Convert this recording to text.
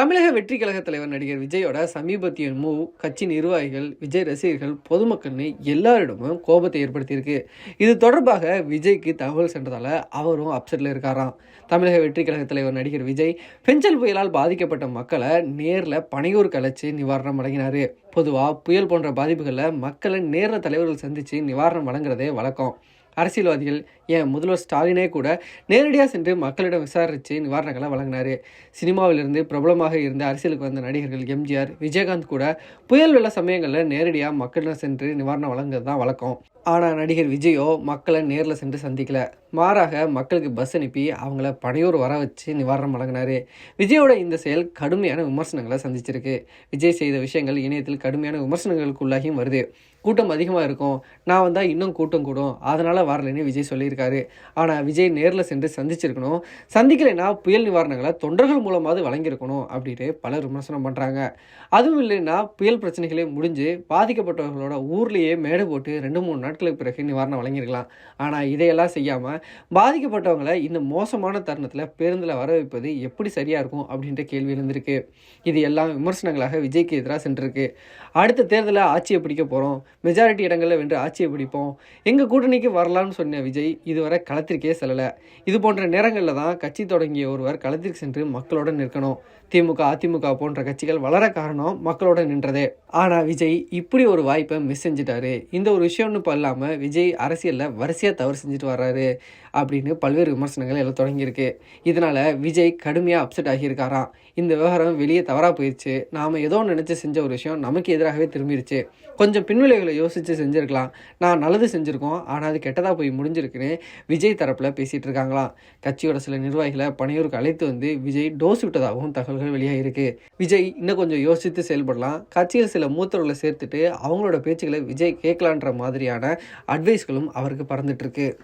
தமிழக வெற்றி கழக தலைவர் நடிகர் விஜயோட சமீபத்திய மூவ் கட்சி நிர்வாகிகள் விஜய் ரசிகர்கள் பொதுமக்கள்னு எல்லாரிடமும் கோபத்தை ஏற்படுத்தியிருக்கு. இது தொடர்பாக விஜய்க்கு தகவல் சென்றதால் அவரும் அப்செட்டில் இருக்காராம். தமிழக வெற்றி கழக தலைவர் நடிகர் விஜய் பெஞ்சல் புயலால் பாதிக்கப்பட்ட மக்களை நேரில் பனையூர் கலைச்சு நிவாரணம் வழங்கினார். பொதுவாக புயல் போன்ற பாதிப்புகளில் மக்களை நேரில் தலைவர்கள் சந்தித்து நிவாரணம் வழங்குறதே வழக்கம். அரசியல்வாதிகள் ஏன் முதல்வர் ஸ்டாலினே கூட நேரடியாக சென்று மக்களிடம் விசாரித்து நிவாரணங்களை வழங்கினார். சினிமாவிலிருந்து பிரபலமாக இருந்த அரசியலுக்கு வந்த நடிகர்கள் எம்ஜிஆர் விஜயகாந்த் கூட புயல் வெள்ள சமயங்களில் நேரடியாக மக்களிடம் சென்று நிவாரணம் வழங்குறது தான் வழக்கம். ஆனால் நடிகர் விஜயோ மக்களை நேரில் சென்று சந்திக்கல. மாறாக மக்களுக்கு பஸ் அனுப்பி அவங்கள பனையூர் வர வச்சு நிவாரணம் வழங்கினாரு. விஜயோட இந்த செயல் கடுமையான விமர்சனங்களை சந்திச்சிருக்கு. விஜய் செய்த விஷயங்கள் இணையத்தில் கடுமையான விமர்சனங்களுக்கு உள்ளாகியும் வருது. கூட்டம் அதிகமாக இருக்கும். நான் வந்தால் இன்னும் கூட்டம் கூடும். அதனால் வரலைன்னு விஜய் சொல்லியிருக்காரு. ஆனால் விஜய் நேரில் சென்று சந்திச்சிருக்கணும். சந்திக்கலைன்னா புயல் நிவாரணங்களை தொண்டர்கள் மூலமாவது வழங்கியிருக்கணும் அப்படின்னு பலர் விமர்சனம் பண்ணுறாங்க அதுவும் இல்லைன்னா புயல் பிரச்சனைகளே முடிஞ்சு பாதிக்கப்பட்டவர்களோட ஊர்லேயே மேடை போட்டு ரெண்டு மூணு நாட்களுக்கு பிறகு நிவாரணம் வழங்கியிருக்கலாம். ஆனால் இதையெல்லாம் செய்யாமல் பாதிக்கப்பட்டவங்களை இந்த மோசமான தருணத்தில் பேருந்தில் வர வைப்பது எப்படி சரியாக இருக்கும் அப்படின்ற கேள்வி இருந்திருக்கு இது எல்லாம் விமர்சனங்களாக விஜய்க்கு எதிராக சென்றிருக்கு. அடுத்த தேர்தலில் ஆட்சியை பிடிக்க போகிறோம் மெஜாரிட்டி இடங்களில் வென்று ஆட்சியை பிடிப்போம். எங்கள் கூட்டணிக்கு வரலாம்னு சொன்ன விஜய் இதுவரை களத்திற்கே செல்லலை. இது போன்ற நேரங்களில் தான் கட்சி தொடங்கிய ஒருவர் களத்திற்கு சென்று மக்களோட நிற்கணும். திமுக அதிமுக போன்ற கட்சிகள் வளர காரணம் மக்களோட நின்றதே. ஆனால் விஜய் இப்படி ஒரு வாய்ப்பை மிஸ் செஞ்சிட்டாரு. இந்த ஒரு விஷயம்னு பல இல்லாமல் விஜய் அரசியலில் வரிசையாக தவறு செஞ்சுட்டு வர்றாரு அப்படின்னு பல்வேறு விமர்சனங்கள் எல்லாம் தொடங்கியிருக்கு. இதனால் விஜய் கடுமையாக அப்செட் ஆகியிருக்காராம். இந்த விவகாரம் வெளியே தவறாக போயிடுச்சு நாம் ஏதோ நினச்சி செஞ்ச ஒரு விஷயம் நமக்கு எதிராகவே திரும்பிடுச்சு கொஞ்சம் பின்விளைவுகளை யோசித்து செஞ்சுருக்கலாம். நான் நல்லது செஞ்சுருக்கோம். ஆனால் அது கெட்டதாக போய் முடிஞ்சிருக்குன்னு விஜய் தரப்பில் பேசிகிட்டு இருக்காங்களாம். கட்சியோட சில நிர்வாகிகளை பணியூருக்கு அழைத்து வந்து விஜய் டோஸ் விட்டதாகவும் தகவல்கள் வெளியாகிருக்கு விஜய் இன்னும் கொஞ்சம் யோசித்து செயல்படலாம். கட்சியில் சில மூத்தவர்களை சேர்த்துட்டு அவங்களோட பேச்சுக்களை விஜய் கேட்கலான்ற மாதிரியான அட்வைஸ்களும் அவருக்கு பறந்துட்டு இருக்கு.